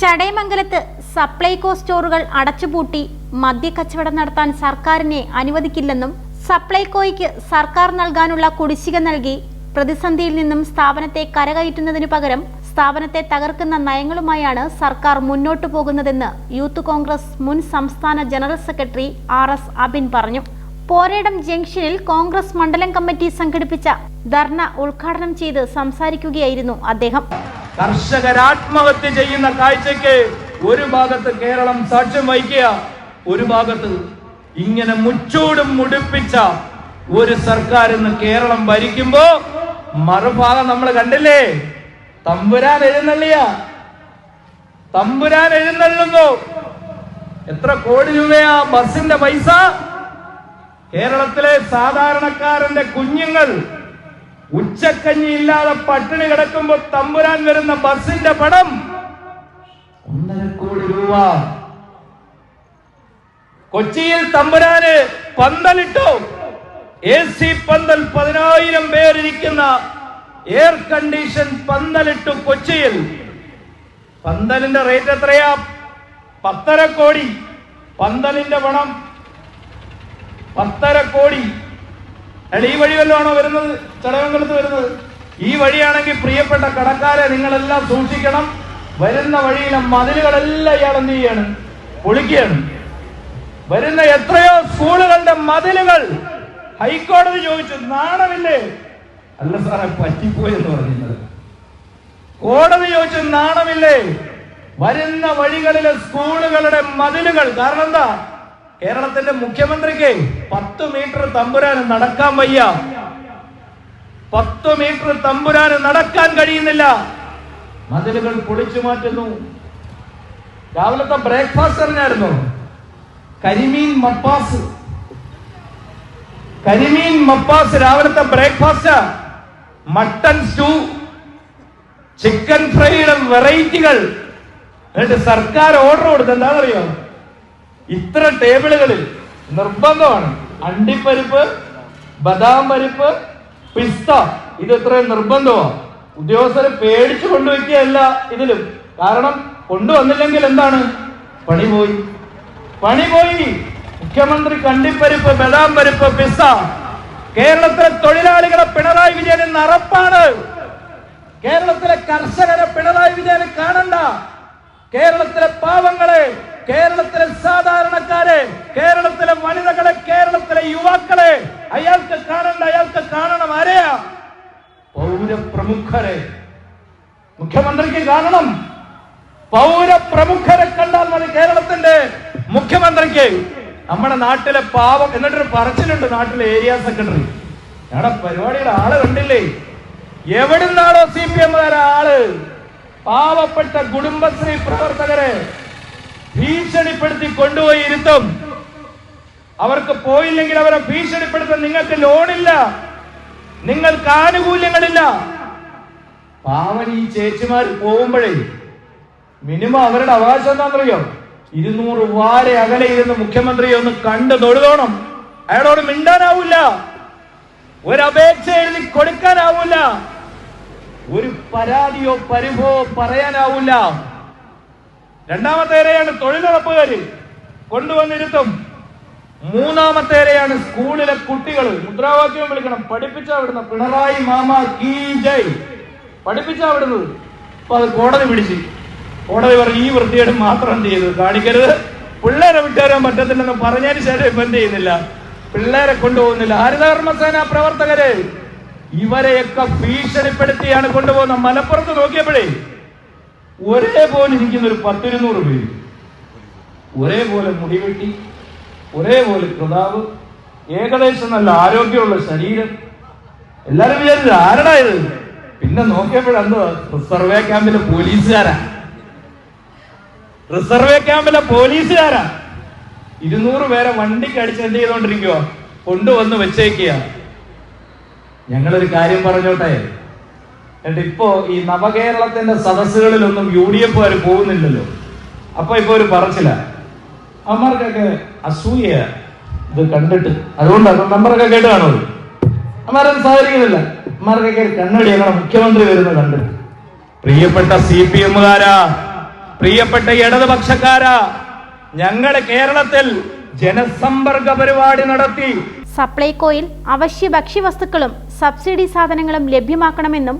ചടയമംഗലത്ത് സപ്ലൈകോ സ്റ്റോറുകൾ അടച്ചുപൂട്ടി മദ്യക്കച്ചവടം നടത്താൻ സർക്കാരിനെ അനുവദിക്കില്ലെന്നും സപ്ലൈകോയ്ക്ക് സർക്കാർ നൽകാനുള്ള കുടിശ്ശിക നൽകി പ്രതിസന്ധിയിൽ നിന്നും സ്ഥാപനത്തെ കരകയറ്റുന്നതിനു പകരം സ്ഥാപനത്തെ തകർക്കുന്ന നയങ്ങളുമായാണ് സർക്കാർ മുന്നോട്ടു പോകുന്നതെന്ന് യൂത്ത് കോൺഗ്രസ് മുൻ സംസ്ഥാന general secretary R S Abin പറഞ്ഞു. പോരേടം ജംഗ്ഷനിൽ കോൺഗ്രസ് മണ്ഡലം കമ്മിറ്റി സംഘടിപ്പിച്ച ധർണ ഉദ്ഘാടനം ചെയ്ത് സംസാരിക്കുകയായിരുന്നു അദ്ദേഹം. കർഷകരാത്മഹത്യ ചെയ്യുന്ന കാഴ്ചയ്ക്ക് ഒരു ഭാഗത്ത് കേരളം സാക്ഷ്യം വഹിക്കുക ഒരു ഭാഗത്ത് ഇങ്ങനെ മുച്ചൂടും മുടിപ്പിച്ച ഒരു സർക്കാർ ഇന്ന് കേരളം ഭരിക്കുമ്പോ മറുഭാഗം നമ്മൾ കണ്ടില്ലേ? തമ്പുരാൻ എഴുന്നള്ളിയ. തമ്പുരാൻ എഴുന്നള്ളുന്നു എത്ര കോടി രൂപയാ ബസിന്റെ പൈസ? കേരളത്തിലെ സാധാരണക്കാരന്റെ കുഞ്ഞുങ്ങൾ ഉച്ചക്കഞ്ഞി ഇല്ലാതെ പട്ടിണി കിടക്കുമ്പോ തമ്പുരാൻ വരുന്ന ബസിന്റെ പടം. ഒന്നര കോടി രൂപ. കൊച്ചിയിൽ തമ്പുരാന് പന്തലിട്ടു. എ സി പന്തൽ പതിനായിരം പേരിരിക്കുന്ന എയർ കണ്ടീഷൻ പന്തലിട്ടു കൊച്ചിയിൽ. പന്തലിന്റെ റേറ്റ് എത്രയാ? പത്തര കോടി. പന്തലിന്റെ പണം പത്തര കോടി. അയാൾ ഈ വഴി വല്ലതാണോ വരുന്നത്? ചടയമംഗലത്ത് വരുന്നത്? ഈ വഴിയാണെങ്കിൽ പ്രിയപ്പെട്ട കടക്കാരെ നിങ്ങളെല്ലാം സൂക്ഷിക്കണം. വരുന്ന വഴിയിലെ മതിലുകളെല്ലാം ഇയാൾ എന്ത് ചെയ്യാണ്? പൊളിക്കുകയാണ് വരുന്ന എത്രയോ സ്കൂളുകളുടെ മതിലുകൾ. ഹൈക്കോടതി ചോദിച്ചു നാണമില്ലേ? അല്ല സാറെ പറ്റിപ്പോയി എന്ന് പറഞ്ഞത് കോടതി ചോദിച്ചു നാണമില്ലേ? വരുന്ന വഴികളിലെ സ്കൂളുകളുടെ മതിലുകൾ. കാരണം എന്താ? കേരളത്തിന്റെ മുഖ്യമന്ത്രിക്ക് പത്ത് മീറ്റർ തമ്പുരാന് നടക്കാൻ വയ്യ. പത്ത് മീറ്റർ തമ്പുരാന് നടക്കാൻ കഴിയുന്നില്ല. മതിലുകൾ പൊളിച്ചു മാറ്റുന്നു. രാവിലത്തെ ബ്രേക്ക്ഫാസ്റ്റ് അറിഞ്ഞായിരുന്നു കരിമീൻ മപ്പാസ്. കരിമീൻ മപ്പാസ് രാവിലത്തെ ബ്രേക്ക്ഫാസ്റ്റ്. മട്ടൺ സ്റ്റൂ ചിക്കൻ ഫ്രൈയുടെ വെറൈറ്റികൾ. എന്നിട്ട് സർക്കാർ ഓർഡർ കൊടുത്ത് എന്താണെന്നറിയോ? ഇത്ര ടേബിളുകളിൽ നിർബന്ധമാണ്. അണ്ടിപ്പരിപ്പ് ബദാം പരിപ്പ് പിസ്ത. ഇത് ഇത്രയും നിർബന്ധമാണ് ഉദ്യോഗസ്ഥരെ പേടിച്ചു കൊണ്ടുവയ്ക്കുകയല്ല ഇതിലും. കാരണം കൊണ്ടുവന്നില്ലെങ്കിൽ എന്താണ്? പണി പോയി. പണി പോയി. മുഖ്യമന്ത്രി കണ്ടിപ്പരിപ്പ് ബദാം പരിപ്പ് പിസ്ത. കേരളത്തിലെ തൊഴിലാളികളെ പിണറായി വിജയൻ നറപ്പാണ്. കേരളത്തിലെ കർഷകരെ പിണറായി വിജയൻ കാണണ്ട. കേരളത്തിലെ പാവങ്ങളെ കേരളത്തിലെ സാധാരണക്കാരെ കേരളത്തിലെ വനിതകളെ കേരളത്തിലെ യുവാക്കളെ അയാൾക്ക് കാണണ്ട അയാൾക്ക് കാണണം. ആരെയാ? പൗരപ്രമുഖരെ. മുഖ്യമന്ത്രിക്ക് കാണണം. പൗരപ്രമുഖരെ കണ്ടാൽ മതി കേരളത്തിന്റെ മുഖ്യമന്ത്രിക്ക്. നമ്മുടെ നാട്ടിലെ പാവം എന്നിട്ടൊരു പറച്ചിലുണ്ട് നാട്ടിലെ ഏരിയ സെക്രട്ടറി. ഞങ്ങളുടെ പരിപാടിയുടെ ആൾ കണ്ടില്ലേ? എവിടുന്നാണോ സി പി എമ്മുകാരെ ആൾ? പാവപ്പെട്ട കുടുംബശ്രീ പ്രവർത്തകരെ. ഭീഷണിപ്പെടുത്തി കൊണ്ടുപോയി ഇരുത്തും അവർക്ക് പോയില്ലെങ്കിൽ അവരെ ഭീഷണിപ്പെടുത്താൻ നിങ്ങൾക്ക് ലോണില്ല. നിങ്ങൾക്ക് ആനുകൂല്യങ്ങളില്ല. പാവൻ ഈ ചേച്ചിമാർ പോകുമ്പോഴേ മിനിമം അവരുടെ അവകാശം എന്താണെന്നറിയോ? ഇരുന്നൂറ് വാര അകലെ ഇരുന്ന് മുഖ്യമന്ത്രിയെ ഒന്ന് കണ്ടു തൊഴുതോണം. അയാളോട് മിണ്ടാനാവൂല. ഒരപേക്ഷ എഴുതി കൊടുക്കാനാവൂല. ഒരു പരാതിയോ പരിഭവോ പറയാനാവൂല. രണ്ടാമത്തേരെയാണ് തൊഴിലുറപ്പുകാര്. കൊണ്ടുവന്നിരുത്തും. മൂന്നാമത്തേരെയാണ് സ്കൂളിലെ കുട്ടികൾ മുദ്രാവാക്യം വിളിക്കണം. പഠിപ്പിച്ച അവിടുന്ന് പിണറായി മാമ കീ ജയ്. പഠിപ്പിച്ച അവിടുന്ന് അപ്പൊ അത് കോടതി പിടിച്ച്. കോടതി പറഞ്ഞു ഈ വൃത്തിയായിട്ട് മാത്രം എന്ത് ചെയ്തു? കാണിക്കരുത്. പിള്ളേരെ വിട്ടുവരാൻ പറ്റത്തില്ലെന്ന് പറഞ്ഞതിന് ശേഷം ഇപ്പൊ എന്ത് ചെയ്യുന്നില്ല? പിള്ളേരെ കൊണ്ടുപോകുന്നില്ല. ഹരിതകർമ്മസേന പ്രവർത്തകരെ. ഇവരെയൊക്കെ ഭീഷണിപ്പെടുത്തിയാണ് കൊണ്ടുപോകുന്ന മലപ്പുറത്ത് നോക്കിയപ്പോഴേ ഒരേപോലെ ഇരിക്കുന്ന ഒരു പത്തിരുന്നൂറ് പേര്. ഒരേപോലെ മുടിവെട്ടി ഒരേപോലെ കൃതാവ് ഏകദേശം നല്ല ആരോഗ്യമുള്ള ശരീരം. എല്ലാരും വിചാരിച്ചു ആരടാ പിന്നെ നോക്കിയപ്പോഴെന്തോ റിസർവേ ക്യാമ്പിലെ പോലീസുകാരാ. റിസർവേ ക്യാമ്പിലെ പോലീസുകാരാ. ഇരുന്നൂറ് പേരെ വണ്ടിക്ക് അടിച്ച് എന്ത് ചെയ്തോണ്ടിരിക്കുവോ? കൊണ്ടുവന്ന് വെച്ചേക്കുക ഞങ്ങളൊരു കാര്യം പറഞ്ഞോട്ടെ? എന്നിട്ട് ഇപ്പോ ഈ നവകേരളത്തിന്റെ സദസ്സുകളിലൊന്നും യു ഡി എഫുകാർ പോകുന്നില്ലല്ലോ. അപ്പൊ ഇപ്പൊ ഒരു പറച്ചില്ല അമ്മമാർക്കൊക്കെ അസൂയ ഇത് കണ്ടിട്ട്. അതുകൊണ്ടാണ് നമ്പറൊക്കെ കേട്ട് കാണുന്നത്. അമ്മാരൊന്നും സഹകരിക്കുന്നില്ല. അമ്മമാർക്കൊക്കെ ഒരു കണ്ണടി ഞങ്ങളുടെ മുഖ്യമന്ത്രി വരുന്നത് കണ്ടിട്ട്. പ്രിയപ്പെട്ട സി പി എമ്മുകാരാ പ്രിയപ്പെട്ട ഇടതുപക്ഷക്കാരാ ഞങ്ങൾ കേരളത്തിൽ ജനസമ്പർക്ക പരിപാടി നടത്തി. സപ്ലൈകോയിൽ അവശ്യ ഭക്ഷ്യവസ്തുക്കളും സബ്സിഡി സാധനങ്ങളും ലഭ്യമാക്കണമെന്നും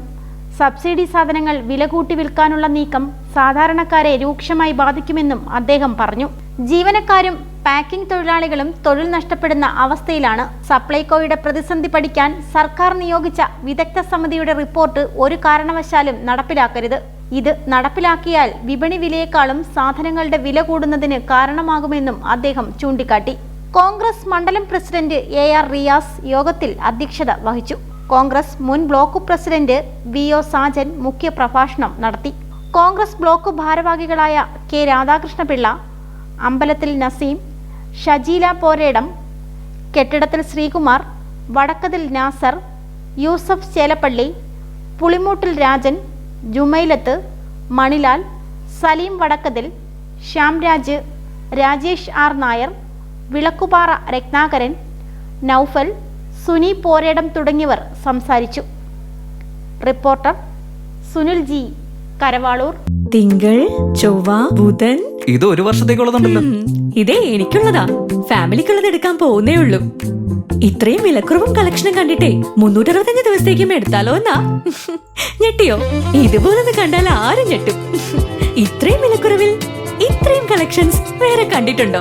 സബ്സിഡി സാധനങ്ങൾ വില കൂട്ടി വിൽക്കാനുള്ള നീക്കം സാധാരണക്കാരെ രൂക്ഷമായി ബാധിക്കുമെന്നും അദ്ദേഹം പറഞ്ഞു. ജീവനക്കാരും പാക്കിംഗ് തൊഴിലാളികളും തൊഴിൽ നഷ്ടപ്പെടുന്ന അവസ്ഥയിലാണ് സപ്ലൈകോയുടെ പ്രതിസന്ധി പഠിക്കാൻ സർക്കാർ നിയോഗിച്ച വിദഗ്ധ സമിതിയുടെ റിപ്പോർട്ട് ഒരു കാരണവശാലും നടപ്പിലാക്കരുത്. ഇത് നടപ്പിലാക്കിയാൽ വിപണി വിലയേക്കാളും സാധനങ്ങളുടെ വില കൂടുന്നതിന് കാരണമാകുമെന്നും അദ്ദേഹം ചൂണ്ടിക്കാട്ടി. കോൺഗ്രസ് മണ്ഡലം പ്രസിഡന്റ് എ ആർ റിയാസ് യോഗത്തിൽ അധ്യക്ഷത വഹിച്ചു. കോൺഗ്രസ് മുൻ block president V O Sajan മുഖ്യ പ്രഭാഷണം നടത്തി. കോൺഗ്രസ് ബ്ലോക്ക് ഭാരവാഹികളായ കെ രാധാകൃഷ്ണപിള്ള അമ്പലത്തിൽ നസീം ഷജീല പോരേടം കെട്ടിടത്തിൽ ശ്രീകുമാർ വടക്കതിൽ നാസർ യൂസഫ് ചേലപ്പള്ളി പുളിമൂട്ടിൽ രാജൻ ജുമൈലത്ത് മണിലാൽ സലീം വടക്കതിൽ ശ്യാംരാജ് രാജേഷ് ആർ നായർ വിളക്കുപാറ രത്നാകരൻ നൗഫൽ സുനി പോരേടം തുടങ്ങിയവർ സംസാരിച്ചു. Reporter Sunil G Karavaloor. തിങ്കൾ ചൊവ്വ ബുധൻ. ഇത് ഒരു വർഷത്തേക്കുള്ളതുണ്ടല്ലോ. ഇതേ എനിക്കുള്ളതാ. ഫാമിലിക്കുള്ളത് എടുക്കാൻ പോകുന്നേ ഉള്ളൂ. ഇത്രയും വിലക്കുറവും കളക്ഷനും കണ്ടിട്ടേ മുന്നൂറ്ററുപത്തഞ്ച് ദിവസത്തേക്കും എടുത്താലോ എന്നാ? ഞെട്ടിയോ? ഇതുപോലൊന്ന് കണ്ടാൽ ആരും ഞെട്ടും. ഇത്രയും വിലക്കുറവിൽ ഇത്രയും കളക്ഷൻസ് വേറെ കണ്ടിട്ടുണ്ടോ?